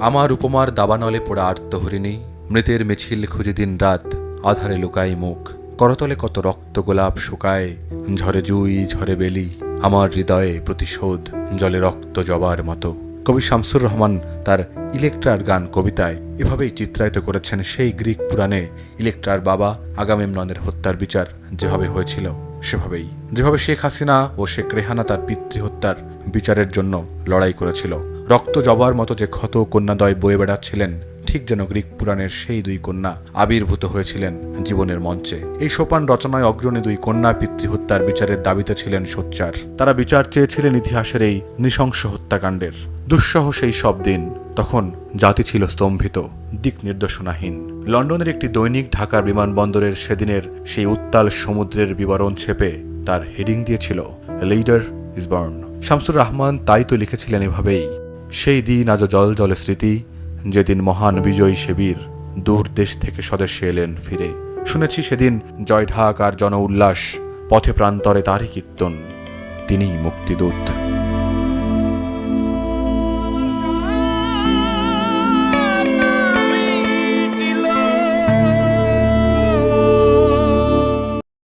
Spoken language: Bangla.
আমার উপমার দাবানলে পোড়া আর্তহরিণী মৃতের মিছিল খুঁজে দিন রাত, আধারে লুকাই মুখ। করতলে কত রক্ত গোলাপ শুকায়, ঝরে জুই, ঝরে বেলি, আমার হৃদয়ে প্রতিশোধ, জলে রক্ত জবার মতো। কবি শামসুর রহমান তার ইলেকট্রার গান কবিতায় এভাবেই চিত্রায়িত করেছেন সেই গ্রিক পুরাণে, ইলেকট্রার বাবা আগামেমননের হত্যার বিচার যেভাবে হয়েছিল, সেভাবেই। যেভাবে শেখ হাসিনা ও শেখ রেহানা তার পিতৃহত্যার বিচারের জন্য লড়াই করেছিল রক্ত জবার মতো যে ক্ষত কন্যাদয় বয়ে বেড়াচ্ছিলেন, ঠিক যেন গ্রিক পুরাণের সেই দুই কন্যা আবির্ভূত হয়েছিলেন জীবনের মঞ্চে। এই সোপান রচনায় অগ্রণী দুই কন্যা পিতৃহত্যার বিচারের দাবিতে ছিলেন সোচ্চার। তারা বিচার চেয়েছিলেন ইতিহাসের এই নৃশংস হত্যাকাণ্ডের। দুঃসহ সেই সব দিন তখন জাতি ছিল স্তম্ভিত, দিক নির্দেশনাহীন। লন্ডনের একটি দৈনিক ঢাকার বিমানবন্দরের সেদিনের সেই উত্তাল সমুদ্রের বিবরণ ছেপে তার হেডিং দিয়েছিল, leader is born. Shamsur Rahman তাই তো লিখেছিলেন এভাবেই। সেই দিন আজ জল জলে স্মৃতি, যেদিন মহান বিজয়ী শিবির দূর দেশ থেকে স্বদেশে এলেন ফিরে। শুনেছি সেদিন জয় ঢাক আর জন উল্লাস, পথে প্রান্তরে তারই কীর্তন, তিনিই মুক্তিদূত।